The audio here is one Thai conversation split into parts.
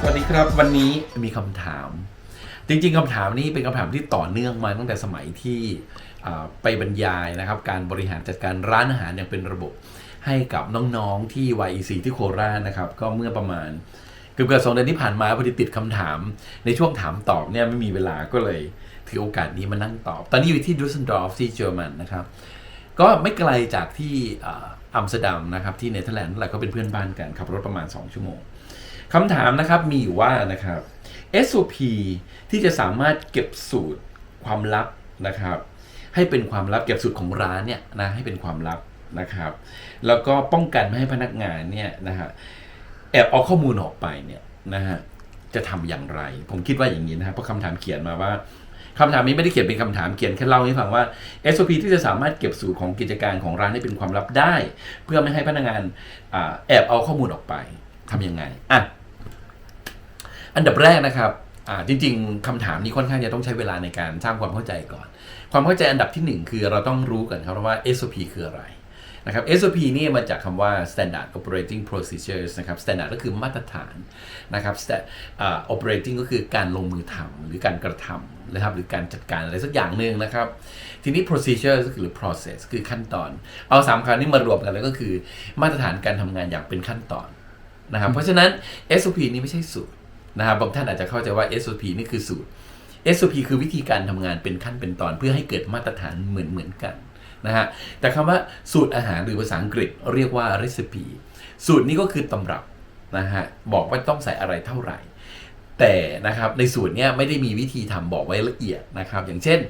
สวัสดีครับวันนี้มีคำถาม จริงๆคำถามนี้เป็นคำถามที่ต่อเนื่องมาตั้งแต่สมัยที่ไปบรรยายนะครับ การบริหารจัดการร้านอาหารอย่างเป็นระบบ ให้กับน้องๆที่ YEC ที่โคราชนะครับ ก็เมื่อประมาณเกือบๆสองเดือนที่ผ่านมาพอดีติดคำถาม ในช่วงถามตอบเนี่ยไม่มีเวลาก็เลยถือโอกาสนี้มานั่งตอบ ตอนนี้อยู่ที่ดูส e นดอร์ฟที่เยอรมันนะครับ ก็ไม่ไกลจากที่อัมสเตอร์ดัมนะครับที่เนเธอร์แลนด์นั่นแหละก็เป็นเพื่อนบ้านกันขับรถประมาณ 2 ชั่วโมง คำถามนะครับมีอยู่ว่านะครับ SOP ที่จะสามารถเก็บสูตรความลับนะครับ ให้เป็นความลับเก็บสูตรของร้านเนี่ยนะให้เป็นความลับนะครับ แล้วก็ป้องกันไม่ให้พนักงานเนี่ยนะฮะแอบเอาข้อมูลออกไปเนี่ยนะฮะจะทำอย่างไร ผมคิดว่าอย่างนี้นะครับเพราะคำถามเขียนมาว่าคำถามนี้ไม่ได้เขียนเป็นคำถามเขียนแค่เล่าให้ฟังว่า SOP ที่จะสามารถเก็บสูตรของกิจการของร้านให้เป็นความลับได้ เพื่อไม่ให้พนักงานอแอบเอาข้อมูลออกไป ทำยังไงอะอันดับแรกนะครับอ่าจริง ๆคำถามนี้ค่อนข้างจะต้องใช้เวลาในการสร้างความเข้าใจก่อน ความเข้าใจอันดับที่หนึ่งคือเราต้องรู้กันครับว่า SOP คืออะไรนะครับ SOP นี่มาจากคำว่า Standard Operating Procedures นะครับ Standard ก็คือมาตรฐานนะครับ Sta- อ่า Operating ก็คือการลงมือทำหรือการกระทำนะครับหรือการจัดการอะไรสักอย่างหนึ่งนะครับ ทีนี้ procedure ก็คือหรือ process คือขั้นตอน เอาสามคำนี้มารวมกันแล้วก็คือมาตรฐานการทำงานอย่างเป็นขั้นตอน นะครับเพราะฉะนั้น SOP นี้ไม่ใช่สูตรนะครับบางท่านอาจจะเข้าใจว่า SOP นี่คือสูตร SOP คือวิธีการทำงานเป็นขั้นเป็นตอนเพื่อให้เกิดมาตรฐานเหมือนเหมือนกันนะฮะแต่คำว่าสูตรอาหารหรือภาษาอังกฤษเรียกว่า recipe สูตรนี้ก็คือตำรับนะฮะบอกว่าต้องใส่อะไรเท่าไหร่ แต่นะครับในสูตรเนี้ยไม่ได้มีวิธีทำบอกไว้ละเอียดนะครับ อย่างเช่น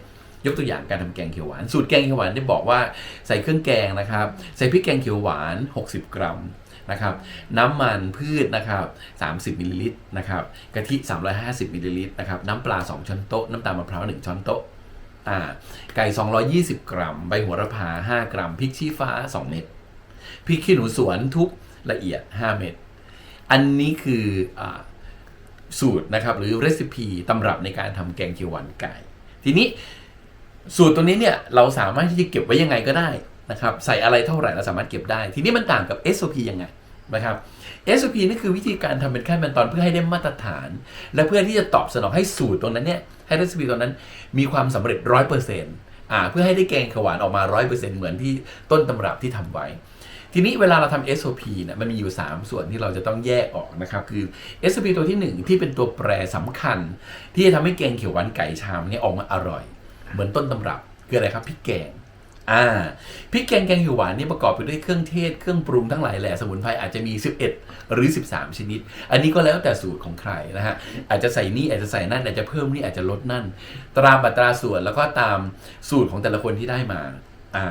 ยกตัวอย่างการทำแกงเขียวหวาน สูตรแกงเขียวหวานได้บอกว่าใส่เครื่องแกงนะครับ ใส่พริกแกงเขียวหวาน 60 กรัม นะครับน้ำมันพืชนะครับ30มิลลิลิตรนะครับกะทิ 350มิลลิลิตรนะครับน้ำปลา 2 ช้อนโต๊ะ น้ำตาลมะพร้าว 1 ช้อนโต๊ะอ่าไก่ 220 กรัม ใบโหัวระพา 5 กรัมพริกชี้ฟ้า 2 เม็ดพริกขี้หนูสวนทุบละเอียด 5 เม็ดอันนี้คืออสูตรนะครับหรือเรซิปีตำรับในการทำแกงเขียวหวานไก่ ทีนี้สูตรตัวนี้เนี่ยเราสามารถที่จะเก็บไว้ยังไงก็ได้ นะครับใส่อะไรเท่าไหร่เราสามารถเก็บได้ ทีนี้มันต่างกับ SOP ยังไงนะครับ SOP นี่คือวิธีการทำเป็นขั้นเป็นตอนเพื่อให้ได้มาตรฐาน และเพื่อที่จะตอบสนองให้สูตรตรงนั้นเนี่ยให้ recipe ตัวนั้นมีความสำเร็จร้อยเปอร์เซ็นต์อ่าเพื่อให้ได้แกงขวานออกมาร้อยเปอร์เซ็นต์เหมือนที่ต้นตำรับที่ทำไว้ ทีนี้เวลาเราทำ SOP เนี่ยมันมีอยู่ 3 ส่วนที่เราจะต้องแยกออกนะครับ คือ SOP ตัวทีหนึ่1 ที่เป็นตัวแปรสำคัญ ที่จะทำให้แกงเขียวหวานไก่ชามเนี่ยออกมาอร่อย เหมือนต้นตำรับคืออะไรครับพริกแกง อ่าพริกแกงแกงเขียวหวานนี่ประกอบไปด้วยเครื่องเทศเครื่องปรุงทั้งหลายแหล่สมุนไพรอาจจะมี 11 หรือ 13 ชนิด อันนี้ก็แล้วแต่สูตรของใครนะฮะอาจจะใส่นี่อาจจะใส่นั่นอาจจะเพิ่มนี่อาจจะลดนั่น ตามอัตราส่วนแล้วก็ตามสูตรของแต่ละคนที่ได้มาอ่า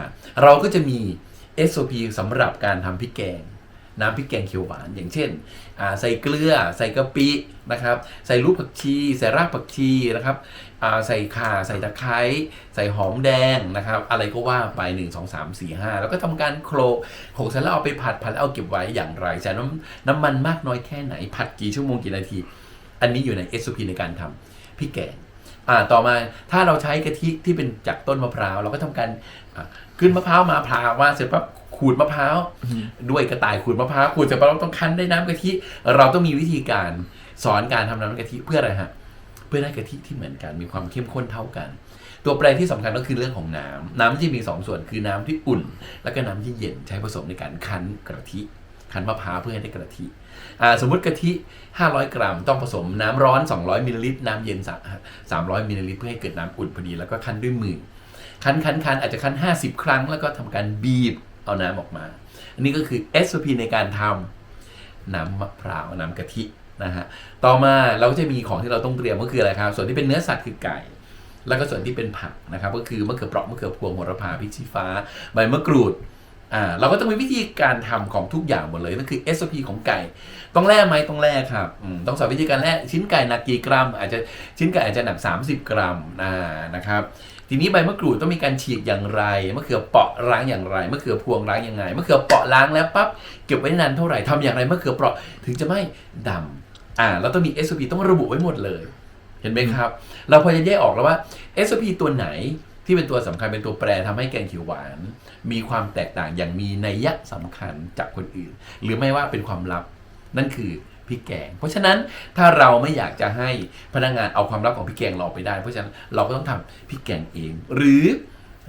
เราก็จะมี SOP สำหรับการทำพริกแกง น้ำพริกแกงเขียวหวาน อย่างเช่นใส่เกลือ ใส่กะปินะครับ ใส่ลูกผักชีใส่รากผักชีนะครับใส่ข่าใส่ตะไคร้ใส่หอมแดงนะครับ อะไรก็ว่าไป 1 2 3 4 5 แล้วก็ทำการโคลกโขลกเสร็จแล้วเอาไปผัดผัดแล้วเอาเก็บไว้อย่างไรใส่น้ำน้ำมันมากน้อยแค่ไหนผัดกี่ชั่วโมงกี่นาที อันนี้อยู่ใน SOP ในการทำพริกแกง อ่าต่อมาถ้าเราใช้กะทิที่เป็นจากต้นมะพร้าว เราก็ทำการขึ้นมะพร้าวมาพราวมาเสร็จปั๊บขูดมะพร้าวด้วยกระต่ายขูดมะพร้าวขูดเสร็จปั๊บเราต้องคั้นได้น้ำกะทิ เราต้องมีวิธีการสอนการทำน้ำกะทิเพื่ออะไรฮะเพื่อได้กะทิที่เหมือนกันมีความเข้มข้นเท่ากัน ตัวแปรที่สำคัญก็คือเรื่องของน้ำน้ำที่มีสองส่วนคือน้ำที่อุ่น แล้วก็น้ำที่เย็นใช้ผสมในการคั้นกะทิ คั้นมะพร้าวเพื่อให้ได้กะทิสมมติกะทิ 500 กรัม ต้องผสมน้ำร้อน 200มิลลิลิตรน้ำเย็น 300มิลลิลิตรเพื่อให้เกิดน้ำอุ่นพอดีแล้วก็คั้นด้วยมือคั้นคั้นคั้นอาจจะคั้น 50 ครั้ง แล้วก็ทำการบีบเอาน้ำออกมา อันนี้ก็คือ SOP ในการทำน้ำมะพร้าวน้ำกะทินะฮะต่อมาเราก็จะมีของที่เราต้องเตรียมก็คืออะไรครับ ส่วนที่เป็นเนื้อสัตว์คือไก่ แล้วก็ส่วนที่เป็นผักนะครับ ก็คือมะเขือเปราะมะเขือพวงโหระพาพริกชี้ฟ้า ใบมะกรูด อ่าเราก็ต้องมีวิธีการทำของทุกอย่างหมดเลยนั่นคือ SOP ของไก่ ต้องแล่ไหมต้องแล่ครับต้องสอนวิธีการแล่ชิ้นไก่หนักกี่กรัม อาจจะชิ้นไก่อาจจะหนัก 30 กรัมอ่านะครับทีนี้ใบมะกรูดต้องมีการฉีกอย่างไรมะเขือเปาะล้างอย่างไรมะเขือพวงล้างยังไงมะเขือเปาะล้างแล้วปั๊บเก็บไว้นานเท่าไหร่ทำอย่างไรมะเขือเปาะถึงจะไม่ดำอ่าเราต้องมี SOP ต้องระบุไว้หมดเลย เห็นไหมครับ เราพอจะแยกออกแล้วว่า SOP ตัวไหน ที่เป็นตัวสำคัญเป็นตัวแปรทำให้แกงเขียวหวาน มีความแตกต่างอย่างมีนัยยะสำคัญจากคนอื่น หรือไม่ว่าเป็นความลับนั่นคือพริกแกง เพราะฉะนั้นถ้าเราไม่อยากจะให้พนักงานเอาความลับของพริกแกงเราไปได้ เพราะฉะนั้นเราก็ต้องทำพริกแกงเอง หรือ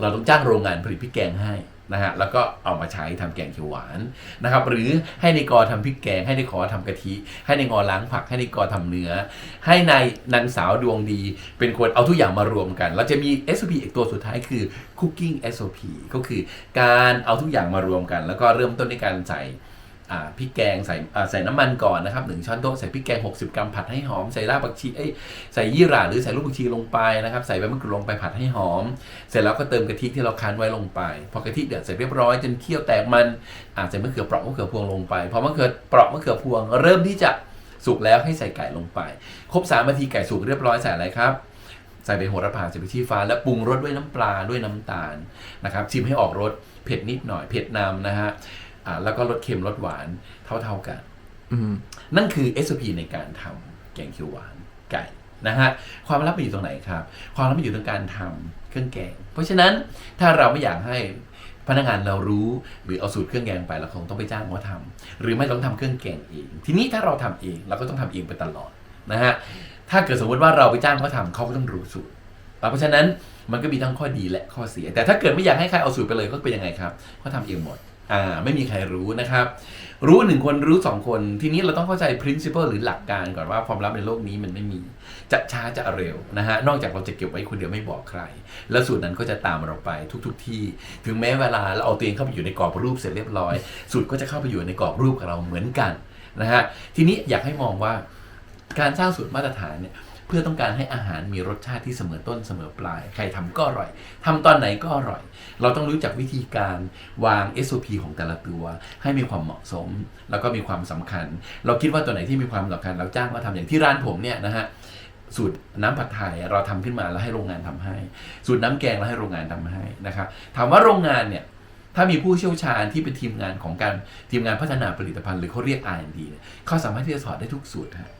เราต้องจ้างโรงงานผลิตพริกแกงให้ นะฮะแล้วก็เอามาใช้ทำแกงเขียวหวานนะครับหรือให้ในกอทำพริกแกง ให้ในขอทำกะทิ ให้ในงอล้างผัก ให้ในกอทำเนื้อ ให้ในายนางสาวดวงดี เป็นคนเอาทุกอย่างมารวมกัน เราจะมี SOP อีกตัวสุดท้ายคือ Cooking SOP ก็คือการเอาทุกอย่างมารวมกัน แล้วก็เริ่มต้นในการใส่ พริกแกงใส่ใส่น้ำมันก่อนนะครับหนึ่งช้อนโต๊ะใส่พริกแกง 60 กรัมผัดให้หอมใส่รากผักชีเอ้ยใส่ยี่หร่าหรือใส่ลูกผักชีลงไปนะครับใส่ใบมะกรูดลงไปผัดให้หอม เสร็จแล้วก็เติมกะทิที่เราคั้นไว้ลงไป พอกะทิเดือดเสร็จเรียบร้อยจนเคี่ยวแตกมันอาจจะใส่มะเขือเปราะมะเขือพวงลงไปพอมะเขือเปราะมะเขือพวง เริ่มที่จะสุกแล้วให้ใส่ไก่ลงไป ครบ3นาทีไก่สุกเรียบร้อยใส่อะไรครับใส่ใบโหระพาใส่ใบชีฟ้าแล้วปรุงรสด้วยน้ำปลาด้วยน้ำตาลนะครับชิมให้ออกรสเผ็ดนิดหน่อยเผ็ดนำนะฮะ แล้วก็รสเค็มรสหวานเท่าๆกันอืมนั่นคือ SOP ในการทำแกงเขียวหวานไก่นะฮะความลับมันอยู่ตรงไหนครับ ความลับมันอยู่ตรงการทำเครื่องแกง เพราะฉะนั้นถ้าเราไม่อยากให้พนักงานเรารู้หรือเอาสูตรเครื่องแกงไปเราคงต้องไปจ้างเขาทำหรือไม่ต้องทำเครื่องแกงเอง ทีนี้ถ้าเราทำเองเราก็ต้องทำเองไปตลอดนะฮะถ้าเกิดสมมติว่าเราไปจ้างเขาทำเขาก็ต้องรู้สูตรเพราะฉะนั้นมันก็มีทั้งข้อดีและข้อเสีย แต่ถ้าเกิดไม่อยากให้ใครเอาสูตรไปเลยก็เป็นยังไงครับเขาทำเองหมด อ่าไม่มีใครรู้นะครับ รู้หนึ่งคนรู้สองคน ทีนี้เราต้องเข้าใจ principle หรือหลักการก่อนว่าความลับในโลกนี้มันไม่มี จะช้าจะเร็วนะฮะนอกจากเราจะเก็บไว้คนเดียวไม่บอกใคร แล้วสูตรนั้นก็จะตามเราไปทุกๆทที่ ถึงแม้เวลาเราเอาตัวเองเข้าไปอยู่ในกรอบรูปเสร็จเรียบร้อย สูตรก็จะเข้าไปอยู่ในกรอบรูปกับเราเหมือนกันนะฮะทีนี้อยากให้มองว่าการสร้างสูตรมาตรฐานเนี่ย เพื่อต้องการให้อาหารมีรสชาติที่เสมอต้นเสมอปลาย ใครทำก็อร่อยทำตอนไหนก็อร่อย เราต้องรู้จักวิธีการวาง SOP ของแต่ละตัว ให้มีความเหมาะสม แล้วก็มีความสำคัญ เราคิดว่าตัวไหนที่มีความสำคัญเราจ้างมาทำอย่างที่ร้านผมเนี่ยนะฮะสูตรน้ำผัดไทยเราทำขึ้นมาแล้วให้โรงงานทำให้ สูตรน้ำแกงเราให้โรงงานทำให้นะครับถามว่าโรงงานเนี่ยถ้ามีผู้เชี่ยวชาญที่เป็นทีมงานของการทีมงานพัฒนาผลิตภัณฑ์หรือเขาเรียก R&D เนี่ยเขาสามารถที่จะสอนได้ทุกสูตรฮะ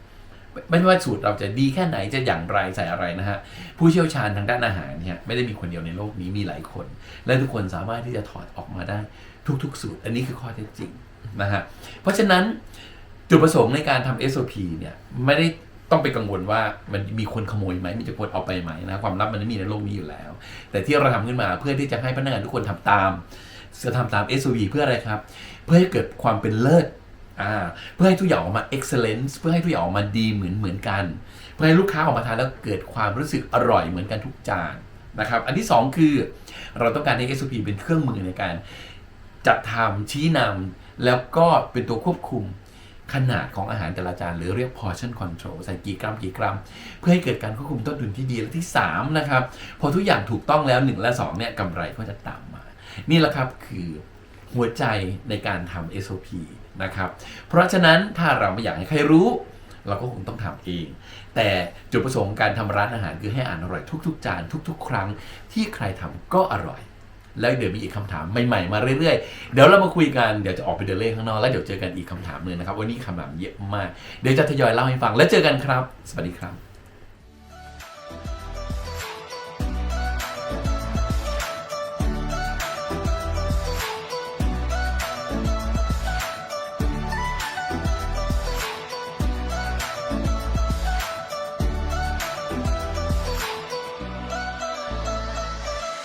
ไม่ว่าสูตรเราจะดีแค่ไหนจะอย่างไรใส่อะไรนะฮะผู้เชี่ยวชาญทางด้านอาหารเนี่ยไม่ได้มีคนเดียวในโลกนี้มีหลายคน และทุกคนสามารถที่จะถอดออกมาได้ทุกๆ สูตร อันนี้คือข้อเท็จจริงนะฮะเพราะฉะนั้นจุดประสงค์ในการทำ SOP เนี่ยไม่ได้ต้องไปกังวลว่ามันมีคนขโมยไหมมีจะคนเอาไปไหมนะความลับมันไม่มีในโลกนี้อยู่แล้ว แต่ที่เราทำขึ้นมาเพื่อที่จะให้พนักงานทุกคนทำตามจะทำตาม SOP เพื่ออะไรครับ เพื่อให้เกิดความเป็นเลิศ อ่าเพื่อให้ทุกอย่างออกมา excellence เพื่อให้ทุกอย่างออกมาดีเหมือนเหมือนกัน เพื่อให้ลูกค้าออกมาทานแล้วเกิดความรู้สึกอร่อยเหมือนกันทุกจานนะครับ อันที่สองคือเราต้องการให้ SOP เป็นเครื่องมือในการจัดทำชี้นำแล้วก็เป็นตัวควบคุมขนาดของอาหารแต่ละจานหรือเรียก portion control ใส่กี่กรัมกี่กรัม เพื่อให้เกิดการควบคุมต้นทุนที่ดีและที่สามนะครับ พอทุกอย่างถูกต้องแล้วหนึ่งและสองเนี่ยกำไรก็จะตามมา นี่แหละครับคือหัวใจในการทำ SOP นะครับ เพราะฉะนั้นถ้าเราไม่อยากให้ใครรู้ เราก็คงต้องทำเอง แต่จุดประสงค์การทำร้านอาหารคือให้อ่านอร่อยทุก ๆ จานทุก ๆ ครั้งที่ใครทำก็อร่อย แล้วเดี๋ยวมีอีกคำถามใหม่ๆมาเรื่อยๆ เดี๋ยวเรามาคุยกันเดี๋ยวจะออกไปเดินเล่นข้างนอกแล้วเดี๋ยวเจอกันอีกคำถามหนึ่งนะครับวันนี้คำถามเยอะมากเดี๋ยวจะทยอยเล่าให้ฟังแล้วเจอกันครับ สวัสดีครับ